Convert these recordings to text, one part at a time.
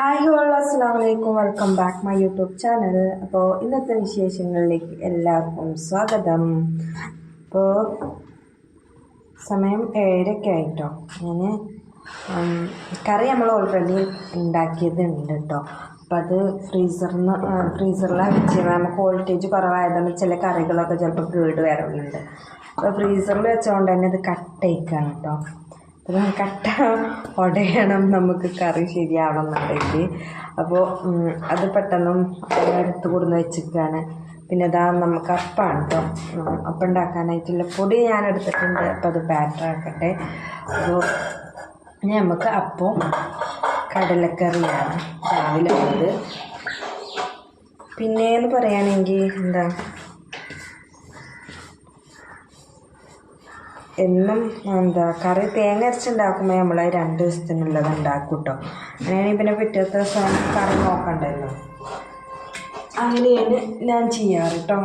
Hi ഹോൾ അസ്സാം വലൈക്കും welcome back my YouTube channel അപ്പോൾ ഇന്നത്തെ വിശേഷങ്ങളിലേക്ക് എല്ലാവർക്കും സ്വാഗതം. അപ്പോൾ സമയം ഏഴരയ്ക്ക് ആയിട്ടോ. ഞാൻ കറി നമ്മൾ ഓൾറെഡി ഉണ്ടാക്കിയത് ഉണ്ട് കേട്ടോ അപ്പം അത് ഫ്രീസറിൽ നിന്ന് ഫ്രീസറിലാണ് വെച്ചിരുന്നത് നമുക്ക് വോൾട്ടേജ് കുറവായതുകൊണ്ട് ചില കറികളൊക്കെ ചിലപ്പോൾ കേട് വരുന്നുണ്ട് അപ്പോൾ ഫ്രീസറിൽ വെച്ചുകൊണ്ട് തന്നെ ഇത് കട്ടയിക്കാണ് കേട്ടോ അത് കട്ട ഉടയണം നമുക്ക് കറി ശരിയാവണം എന്നുണ്ടെങ്കിൽ അപ്പോൾ അത് പെട്ടെന്നും എടുത്ത് കൊടുന്ന് വെച്ചിട്ടാണ് പിന്നെ ഇതാ നമുക്ക് അപ്പാണ് കേട്ടോ. അപ്പം ഉണ്ടാക്കാനായിട്ടുള്ള പൊടി ഞാൻ എടുത്തിട്ടുണ്ട് അപ്പോൾ അത് ബാറ്റർ ആക്കട്ടെ അപ്പോൾ നമുക്ക് അപ്പം കടലക്കറിയാണ് രാവിലെ ഉള്ളത്. പിന്നെയെന്ന് പറയുകയാണെങ്കിൽ എന്താ? എന്നും എന്താ കറി തേങ്ങ അരച്ചുണ്ടാക്കുമ്പോൾ നമ്മൾ രണ്ട് ദിവസത്തിനുള്ളത് ഉണ്ടാക്കും കേട്ടോ അങ്ങനെയാണെങ്കിൽ പിന്നെ പിറ്റത്തെ ദിവസം കറി നോക്കണ്ടല്ലോ. അങ്ങനെയാണ് ഞാൻ ചെയ്യാറ് കേട്ടോ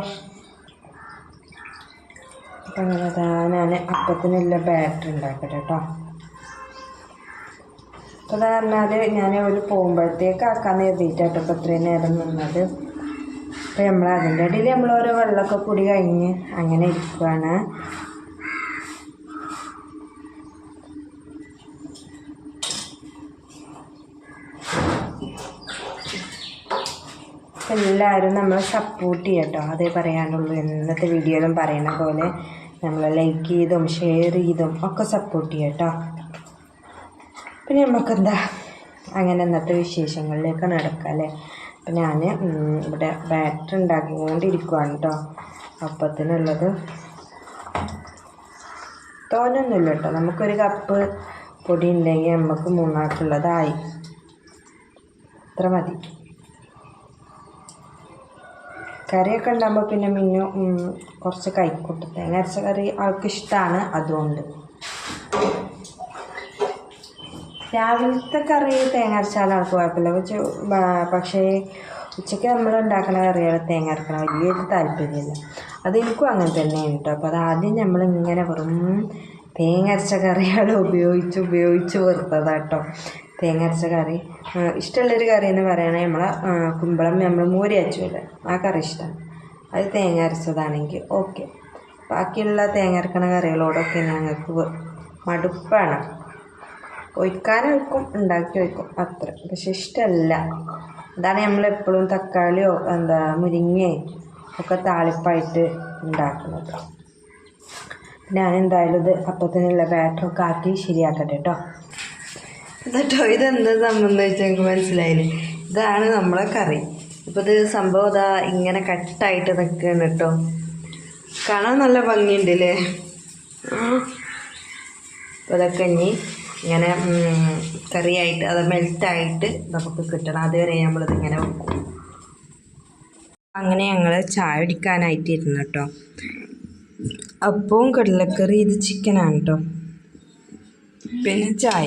അപ്പം ഞാൻ അപ്പത്തിനുള്ള ബാറ്റർ ഉണ്ടാക്കട്ടെ കേട്ടോ അപ്പോൾ അത് പറഞ്ഞാൽ ഞാൻ ഒരു പോകുമ്പോഴത്തേക്ക് ആക്കാന്ന് എഴുതിയിട്ടാട്ടോ ഇപ്പോൾ ഇത്രയും നേരം നിന്നത്. അപ്പോൾ നമ്മൾ അതിന്റെ ഇടയിൽ നമ്മൾ വെള്ളമൊക്കെ കൂടി കഴിഞ്ഞ് അങ്ങനെ ഇരിക്കുകയാണ് എല്ലാവരും നമ്മളെ സപ്പോർട്ട് ചെയ്യട്ടോ. അതേ പറയാനുള്ളൂ. ഇന്നത്തെ വീഡിയോയിലും പറയുന്ന പോലെ നമ്മളെ ലൈക്ക് ചെയ്തും ഷെയർ ചെയ്തും ഒക്കെ സപ്പോർട്ട് ചെയ്യട്ടോ. പിന്നെ നമുക്കെന്താ? അങ്ങനെ ഇന്നത്തെ വിശേഷങ്ങളിലേക്ക് നടക്കാം അല്ലേ? അപ്പം ഞാൻ ഇവിടെ ബാറ്റർ ഉണ്ടാക്കിക്കൊണ്ടിരിക്കുവാണ് കേട്ടോ അപ്പത്തിനുള്ളത് തോനൊന്നുമില്ല കേട്ടോ നമുക്കൊരു കപ്പ് പൊടി ഉണ്ടെങ്കിൽ നമുക്ക് മൂന്നാക്കുള്ളതായി ഇത്ര മതി. കറിയൊക്കെ ഉണ്ടാകുമ്പോൾ പിന്നെ മിന്നു കുറച്ച് കൈക്കൂട്ടും തേങ്ങ അരച്ച കറി ആൾക്ക് ഇഷ്ടമാണ് അതുകൊണ്ട്. രാവിലത്തെ കറി തേങ്ങ അരച്ചാൽ ആൾക്ക് കുഴപ്പമില്ല. പക്ഷേ ഉച്ചയ്ക്ക് നമ്മൾ ഉണ്ടാക്കുന്ന കറികൾ തേങ്ങ അരക്കണം. വലിയൊരു താല്പര്യമില്ല. അത് എനിക്കും അങ്ങനെ തന്നെയാണ് കേട്ടോ. അപ്പോൾ അത് ആദ്യം നമ്മളിങ്ങനെ വെറും തേങ്ങ അരച്ച കറികൾ ഉപയോഗിച്ച് ഉപയോഗിച്ച് വെറുത്തതാട്ടോ. തേങ്ങ അരച്ച കറി ഇഷ്ടമുള്ളൊരു കറി എന്ന് പറയുന്നത് നമ്മളെ കുമ്പളം നമ്മൾ മൂരി അച്ചുമല്ലേ ആ കറി ഇഷ്ടമാണ് അത് തേങ്ങ അരച്ചതാണെങ്കിൽ ഓക്കെ. ബാക്കിയുള്ള തേങ്ങ അരക്കണ കറികളോടൊക്കെ ഞങ്ങൾക്ക് മടുപ്പാണ്. ഒഴിക്കാനും വയ്ക്കും ഉണ്ടാക്കി വയ്ക്കും അത്ര. പക്ഷെ ഇഷ്ടമല്ല. അതാണ് നമ്മളെപ്പോഴും തക്കാളിയോ എന്താ മുരിങ്ങയോ ഒക്കെ താളിപ്പായിട്ട് ഉണ്ടാക്കുന്നത്. ഞാൻ എന്തായാലും ഇത് അപ്പത്തിനുള്ള ബാറ്ററൊക്കെ ആക്കി ശരിയാക്കട്ടെ കേട്ടോ എന്നിട്ടോ എന്താ സംബന്ധം വെച്ചാൽ നിങ്ങൾക്ക് മനസ്സിലായില്ലേ. ഇതാണ് നമ്മളെ കറി. ഇപ്പം ഇത് സംഭവം ഇതാ ഇങ്ങനെ കട്ടായിട്ട് നിൽക്കുകയാണ് കേട്ടോ. കാണാൻ നല്ല ഭംഗിയുണ്ട് അല്ലേ അപ്പോൾ അതൊക്കെ ഇനി ഇങ്ങനെ കറിയായിട്ട് അത് മെൽറ്റായിട്ട് നമുക്ക് കിട്ടണം. അതുവരെ നമ്മളിത് ഇങ്ങനെ വെക്കും. അങ്ങനെ ഞങ്ങൾ ചായ കുടിക്കാനായിട്ട് ഇരുന്നു കേട്ടോ. അപ്പവും കടലക്കറി ഇത് ചിക്കനാണ് കേട്ടോ. പിന്നെ ചായ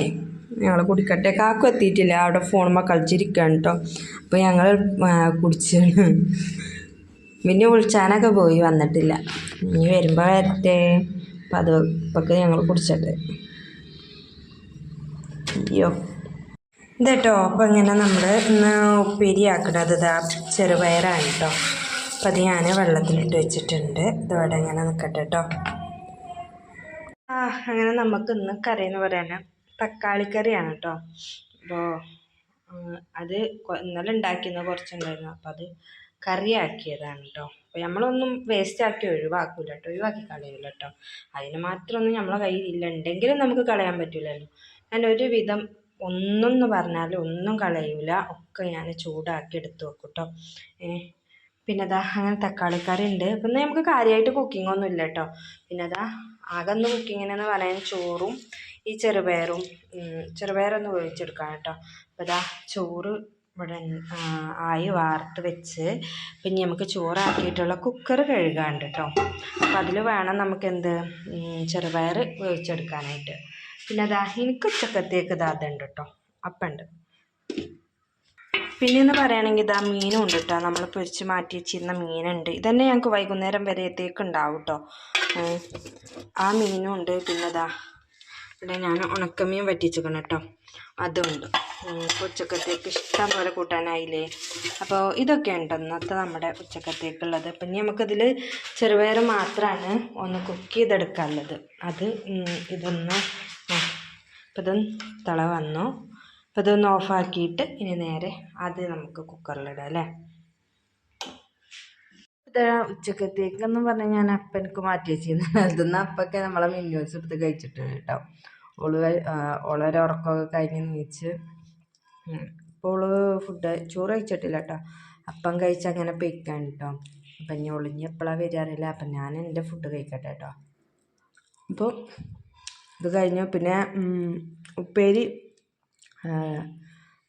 ഞങ്ങൾ കുടിക്കട്ടെ കാക്കും എത്തിയിട്ടില്ല. അവിടെ ഫോണുമ്പോൾ കളിച്ചിരിക്കുകയാണ് കേട്ടോ അപ്പോൾ ഞങ്ങൾ കുടിച്ചാണ്. പിന്നെ വിളിച്ചാനൊക്കെ പോയി വന്നിട്ടില്ല. ഇനി വരുമ്പോൾ വരട്ടെ അപ്പം അത് ഇപ്പൊക്കെ ഞങ്ങൾ കുടിച്ചട്ടെ അയ്യോ. ഇതേട്ടോ. അപ്പം ഇങ്ങനെ നമ്മൾ ഇന്ന് ഉപ്പേരിയാക്കണത് ഇതാ. ചെറുപയറാണ് കേട്ടോ അപ്പം അത് ഞാൻ വെള്ളത്തിലിട്ട് വെച്ചിട്ടുണ്ട്. ഇതോടെ ഇങ്ങനെ നിൽക്കട്ടെ കേട്ടോ ആ അങ്ങനെ നമുക്ക് ഇന്ന് കറിയെന്ന് പറയാൻ തക്കാളിക്കറിയാണ് കേട്ടോ അപ്പോൾ അത് ഇന്നലെ ഉണ്ടാക്കിയിരുന്ന കുറച്ചുണ്ടായിരുന്നു. അപ്പോൾ അത് കറിയാക്കിയതാണ് കേട്ടോ അപ്പോൾ നമ്മളൊന്നും വേസ്റ്റ് ആക്കി ഒഴിവാക്കില്ല കേട്ടോ ഒഴിവാക്കി കളയില്ല കേട്ടോ അതിന് മാത്രമൊന്നും നമ്മളെ കയ്യിൽ ഇല്ല ഉണ്ടെങ്കിലും നമുക്ക് കളയാൻ പറ്റില്ലല്ലോ ഞാൻ ഒരുവിധം ഒന്നെന്ന് പറഞ്ഞാൽ ഒന്നും കളയൂല. ഒക്കെ ഞാൻ ചൂടാക്കി എടുത്ത് വെക്കും കേട്ടോ പിന്നെ അതാ അങ്ങനെ തക്കാളിക്കറി ഉണ്ട്. പിന്നെ നമുക്ക് കാര്യമായിട്ട് കുക്കിംഗ് ഒന്നും ഇല്ല കേട്ടോ പിന്നെ അതാ ആകെ ഒന്ന് കുക്കിങ്ങിനെന്ന് പറയാൻ ചോറും ഈ ചെറുപയറും ചെറുപയറൊന്ന് വേവിച്ചെടുക്കാം കേട്ടോ അപ്പോൾ ഇതാ ചോറ് ഇവിടെ ആയി വാർത്ത് വെച്ച് പിന്നെ നമുക്ക് ചോറാക്കിയിട്ടുള്ള കുക്കർ കഴുകാണ്ട് കേട്ടോ അപ്പോൾ അതിൽ വേണം നമുക്ക് എന്ത്? ചെറുപയർ വേവിച്ചെടുക്കാനായിട്ട്. പിന്നെ അതാ എനിക്ക് ഉച്ചക്കത്തേക്ക് ഇതാ അതുണ്ട് കേട്ടോ അപ്പുണ്ട് പിന്നെയെന്ന് പറയുകയാണെങ്കിൽ ഇതാ മീനും ഉണ്ട് കേട്ടോ നമ്മൾ പൊരിച്ച് മാറ്റി വെച്ചിരുന്ന മീനുണ്ട്. ഇതന്നെ ഞങ്ങൾക്ക് വൈകുന്നേരം വരെയത്തേക്ക് ഉണ്ടാവും കേട്ടോ ആ മീനും ഉണ്ട് പിന്നെ ഇതാ ഇവിടെ ഞാൻ ഉണക്കമീൻ വറ്റിച്ചിരിക്കണം കേട്ടോ അതുണ്ട്. ഉച്ചക്കത്തേക്ക് ഇഷ്ടം പോലെ കൂട്ടാനായില്ലേ? അപ്പോൾ ഇതൊക്കെ ഉണ്ട് ഇന്നത്തെ നമ്മുടെ ഉച്ചക്കത്തേക്കുള്ളത്. അപ്പം ഇനി നമുക്കിതിൽ ചെറുപയർ മാത്രമാണ് ഒന്ന് കുക്ക് ചെയ്തെടുക്കാനുള്ളത്. അത് ഇതൊന്ന് ഇപ്പം ഇതൊന്ന് തിള വന്നു. അപ്പം ഇതൊന്ന് ഓഫാക്കിയിട്ട് ഇനി നേരെ അത് നമുക്ക് കുക്കറിലിടാം അല്ലേ? ഉച്ചക്കത്തേക്കെന്ന് പറഞ്ഞാൽ ഞാൻ അപ്പനക്ക് മാറ്റി വെച്ചിരുന്നു. അതിന്ന് അപ്പൊക്കെ നമ്മളെ മിന്നൂസ് എടുത്ത് കഴിച്ചിട്ട് കേട്ടോ. ഓൾ ഓളൊരു ഉറക്കമൊക്കെ കഴിഞ്ഞ് നീച്ച്. ഇപ്പോൾ ഓൾ ഫുഡ് ചോറ് കഴിച്ചിട്ടില്ല കേട്ടോ. അപ്പം കഴിച്ച് അങ്ങനെ പൊയ്ക്കാൻ കേട്ടോ. അപ്പം ഇനി ഒളിഞ്ഞ് എപ്പോഴാണ് വരാറില്ല അപ്പം ഞാൻ എന്റെ ഫുഡ് കഴിക്കട്ടെ കേട്ടോ. അപ്പോൾ ഇത് കഴിഞ്ഞു. പിന്നെ ഉപ്പേരി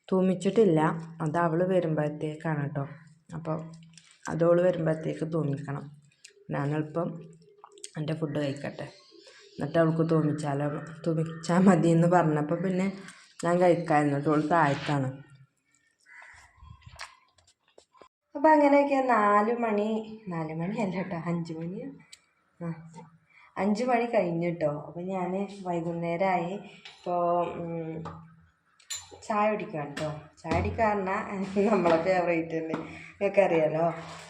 തൂമിച്ചിട്ടില്ല. അത് അവൾ വരുമ്പോഴത്തേക്കാണ് കേട്ടോ അപ്പോൾ അതോൾ വരുമ്പോഴത്തേക്ക് തൂമിക്കണം. ഞാനിപ്പം എന്റെ ഫുഡ് കഴിക്കട്ടെ. എന്നിട്ട് അവൾക്ക് തൂമിച്ചാലോ തൂമിച്ചാൽ മതി എന്ന് പറഞ്ഞപ്പോൾ പിന്നെ ഞാൻ കഴിക്കാം എന്നിട്ട് അവൾ താഴത്താണ്. അപ്പോൾ അങ്ങനെയൊക്കെ നാല് മണി നാല് മണി അല്ല കേട്ടോ അഞ്ച് മണി. അഞ്ച് മണി കഴിഞ്ഞു കേട്ടോ അപ്പോൾ ഞാൻ വൈകുന്നേരമായി ഇപ്പോൾ ചായ കുടിക്കാം കേട്ടോ. ചായ കുടിക്കാറിന നമ്മളെ ഫേവറേറ്റ് തന്നെ നിങ്ങൾക്ക് അറിയാലോ?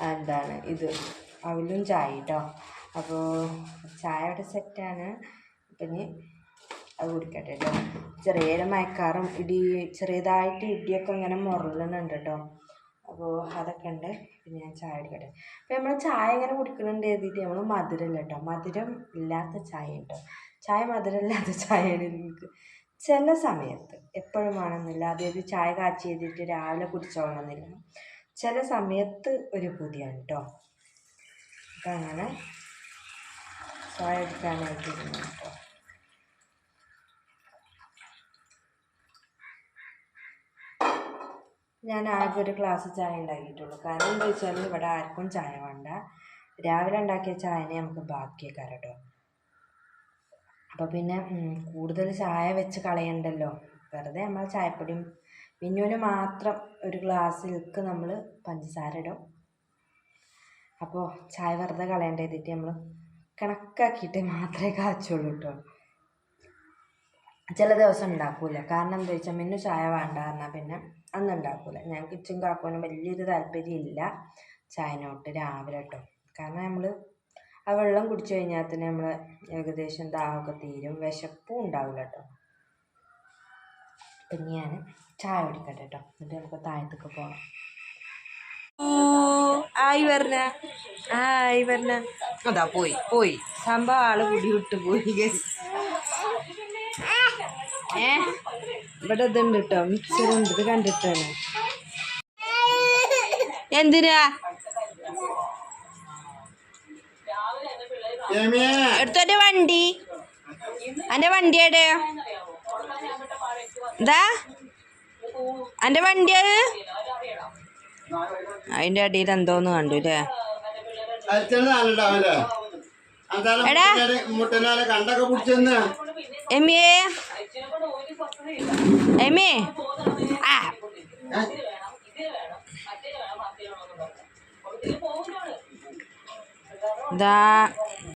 എന്താണ് ഇത്? അവലും ചായ കേട്ടോ അപ്പോൾ ചായ ഇവിടെ സെറ്റാണ് ഇനി അത് കുടിക്കട്ടെ കേട്ടോ ചെറിയ മയക്കാറും ഇടി ചെറിയതായിട്ട് ഇടിയൊക്കെ ഇങ്ങനെ മുരളുന്നുണ്ട് കേട്ടോ അപ്പോൾ അതൊക്കെ ഉണ്ട്. പിന്നെ ഞാൻ ചായ കുടിക്കട്ടെ. അപ്പോൾ നമ്മൾ ചായ ഇങ്ങനെ കുടിക്കുന്നുണ്ട് എഴുതിയിട്ട് നമ്മൾ മധുരമല്ല കേട്ടോ മധുരം ഇല്ലാത്ത ചായ കേട്ടോ ചായ മധുരം ചായയാണ് എനിക്ക് ചില സമയത്ത് എപ്പോഴും വേണമെന്നില്ല അതായത് ചായ കാച്ചി ചെയ്തിട്ട് രാവിലെ കുടിച്ചോളണമെന്നില്ല. ചില സമയത്ത് ഒരു പുതിയാണ് കേട്ടോ അങ്ങനെ ചായ എടുക്കാനായിട്ട് ഇരുന്നു കേട്ടോ ഞാൻ ആകെ ഒരു ഗ്ലാസ് ചായ ഉണ്ടാക്കിയിട്ടുള്ളൂ. കാരണം എന്താ വെച്ചാൽ ഇവിടെ ആർക്കും ചായ വേണ്ട. രാവിലെ ഉണ്ടാക്കിയ ചായനെ നമുക്ക് ബാക്കിയേക്കാരം കേട്ടോ അപ്പോൾ പിന്നെ കൂടുതൽ ചായ വെച്ച് കളയണ്ടല്ലോ. വെറുതെ നമ്മൾ ചായപ്പൊടിയും മിന്നുവിന് മാത്രം ഒരു ഗ്ലാസ്സിലേക്ക് നമ്മൾ പഞ്ചസാര ഇടും. അപ്പോൾ ചായ വെറുതെ കളയേണ്ട ചെയ്തിട്ട് നമ്മൾ കണക്കാക്കിയിട്ട് മാത്രമേ കാച്ചുള്ളൂ കേട്ടോ ചില ദിവസം ഉണ്ടാക്കൂല. കാരണം എന്താ വെച്ചാൽ മിന്നു ചായ വേണ്ട പറഞ്ഞാൽ പിന്നെ അന്ന് ഉണ്ടാക്കൂല. ഞാൻ കിച്ചൻ കാക്കുവാനും വലിയൊരു താല്പര്യമില്ല ചായനോട്ട് രാവിലെ കേട്ടോ കാരണം നമ്മൾ ആ വെള്ളം കുടിച്ചു കഴിഞ്ഞാൽ തന്നെ നമ്മൾ ഏകദേശം ദാഹമൊക്കെ തീരും. വിശപ്പും ഉണ്ടാവില്ല കേട്ടോ. അപ്പം ഞാൻ ചായ കുടിക്കട്ടെ കേട്ടോ. എന്നിട്ട് നമുക്ക് താഴത്തേക്ക് പോകാം. ആയി വരണ. ആയി വരണ. അതാ പോയി പോയി. സംഭവം ആൾ കുടി വിട്ട് പോയി. ഏ? ഇവിടെ ഇതുണ്ട് കേട്ടോ. മിക്സർ ഉണ്ട് ഇത് കണ്ടിട്ടാണ്. എന്തിനാ? എടുത്തോന്റെ വണ്ടി. അന്റെ വണ്ടി എവിടെയാ എന്താ അന്റെ വണ്ടി അത്? അതിന്റെ അടിയിൽ എന്തോന്ന് കണ്ടു അല്ലേ എടാ. ആ. ഇതാ.